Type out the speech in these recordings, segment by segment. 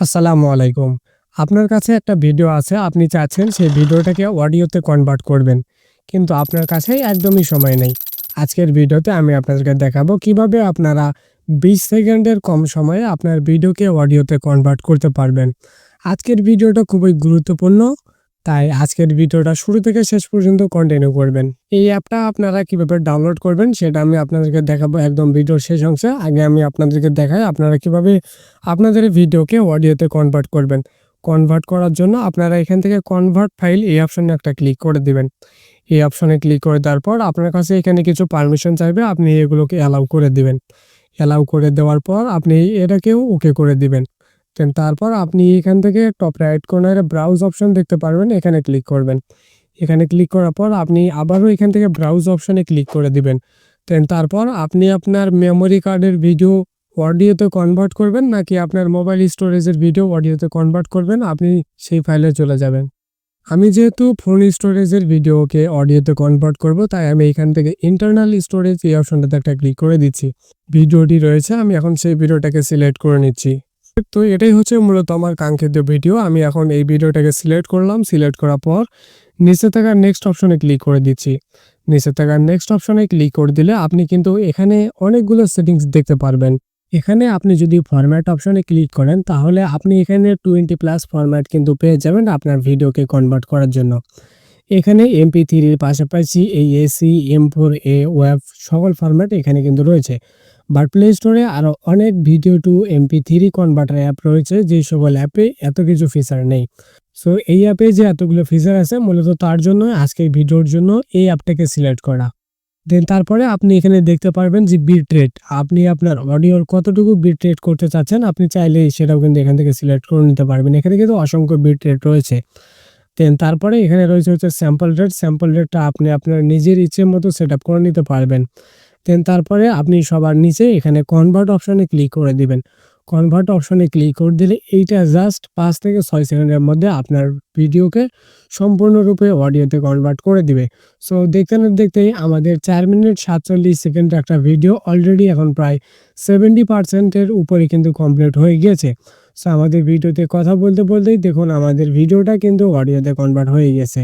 আসসালামু আলাইকুম। আপনার কাছে একটা ভিডিও আছে, আপনি চাচ্ছেন সেই ভিডিওটাকে অডিওতে কনভার্ট করবেন। কিন্তু আপনার কাছে একদমই সময় নেই। আজকের ভিডিওতে আমি আপনাদেরকে দেখাবো কীভাবে আপনারা বিশ সেকেন্ডের কম সময়ে আপনার ভিডিওকে অডিওতে কনভার্ট করতে পারবেন। আজকের ভিডিওটা খুবই গুরুত্বপূর্ণ। তাই আজকের ভিডিওটা শুরু থেকে শেষ পর্যন্ত কন্টিনিউ করবেন। এই অ্যাপটা আপনারা কীভাবে ডাউনলোড করবেন সেটা আমি আপনাদেরকে দেখাবো একদম ভিডিওর শেষ অংশে। আগে আমি আপনাদেরকে দেখাই আপনারা কীভাবে আপনাদের ভিডিওকে অডিওতে কনভার্ট করবেন। কনভার্ট করার জন্য আপনারা এখান থেকে কনভার্ট ফাইল এই অপশনে একটা ক্লিক করে দিবেন। এই অপশনে ক্লিক করে দেওয়ার পর আপনার কাছে এখানে কিছু পারমিশন চাইবে, আপনি এগুলোকে অ্যালাউ করে দিবেন। অ্যালাউ করে দেওয়ার পর আপনি এটাকেও ওকে করে দিবেন। দেন তারপর আপনি এখান থেকে টপ রাইট কর্নারে ব্রাউজ অপশন দেখতে পারবেন, এখানে ক্লিক করবেন। এখানে ক্লিক করার পর আপনি আবারও এখান থেকে ব্রাউজ অপশনে ক্লিক করে দিবেন। দেন তারপর আপনি আপনার মেমোরি কার্ডের ভিডিও অডিওতে কনভার্ট করবেন, নাকি আপনার মোবাইল স্টোরেজের ভিডিও অডিওতে কনভার্ট করবেন, আপনি সেই ফাইলে চলে যাবেন। আমি যেহেতু ফোন স্টোরেজের ভিডিওকে অডিওতে কনভার্ট করব, তাই আমি এখান থেকে ইন্টারনাল স্টোরেজ এই অপশনটাতে একটা ক্লিক করে দিচ্ছি। ভিডিওটি রয়েছে, আমি এখন সেই ভিডিওটাকে সিলেক্ট করে নিচ্ছি। তো এটাই হচ্ছে মূলত আমার কাঙ্ক্ষিত ভিডিও আমি এখন এই ভিডিওটাকে সিলেক্ট করলাম। সিলেক্ট করার পর নিচে থাকা নেক্সট অপশনে ক্লিক করে দিচ্ছি। নিচে থাকা নেক্সট অপশনে ক্লিক করে দিলে আপনি কিন্তু এখানে অনেকগুলো সেটিংস দেখতে পারবেন। এখানে আপনি যদি ফরম্যাট অপশনে ক্লিক করেন, তাহলে আপনি এখানে টোয়েন্টি প্লাস ফরম্যাট কিন্তু পেয়ে যাবেন আপনার ভিডিওকে কনভার্ট করার জন্য। এখানে এমপি থ্রির পাশাপাশি এই AC M four A web সকল ফরম্যাট এখানে কিন্তু রয়েছে। বাট প্লে স্টোরে আরও অনেক video to MP three converter app রয়েছে, যে সকল অ্যাপে এত কিছু ফিচার নেই। সো এই অ্যাপে যে এতগুলো ফিচার আছে, মূলত তার জন্য আজকের ভিডিওর জন্য এই অ্যাপটাকে সিলেক্ট করা। দেন তারপরে আপনি এখানে দেখতে পারবেন যে বিট রেট আপনি আপনার অডিওর কতটুকু বিট রেট করতে চাচ্ছেন, আপনি চাইলে সেটাও কিন্তু এখান থেকে সিলেক্ট করে নিতে পারবেন। এখানে কিন্তু অসংখ্য বিট রেট রয়েছে। দেন তারপরে এখানে রয়েছে হচ্ছে স্যাম্পল রেট স্যাম্পল রেটটা আপনি আপনার নিজের ইচ্ছে মতো সেট আপ করে নিতে পারবেন। দেন তারপরে আপনি সবার নিচে এখানে কনভার্ট অপশানে ক্লিক করে দিবেন। কনভার্ট অপশনে ক্লিক করে দিলে এইটা জাস্ট পাঁচ থেকে ছয় সেকেন্ডের মধ্যে আপনার ভিডিওকে সম্পূর্ণরূপে অডিওতে কনভার্ট করে দিবে। সো দেখতে না দেখতেই আমাদের চার মিনিট সাতচল্লিশ সেকেন্ড একটা ভিডিও অলরেডি এখন প্রায় সেভেন্টি পার্সেন্টের উপরে কিন্তু কমপ্লিট হয়ে গিয়েছে। সো আমাদের ভিডিওতে কথা বলতে বলতেই দেখুন আমাদের ভিডিওটা কিন্তু অডিওতে কনভার্ট হয়ে গেছে।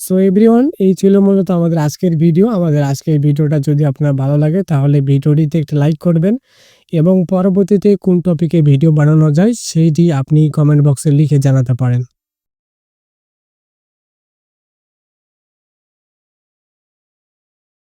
সো এভরিওয়ান এই ছিল মূলত আমাদের আজকের ভিডিও আমাদের আজকের ভিডিওটা যদি আপনার ভালো লাগে, তাহলে ভিডিওটিতে একটা লাইক করবেন এবং পরবর্তীতে কোন টপিকে ভিডিও বানানো যায় সেইটি আপনি কমেন্ট বক্সে লিখে জানাতে পারেন।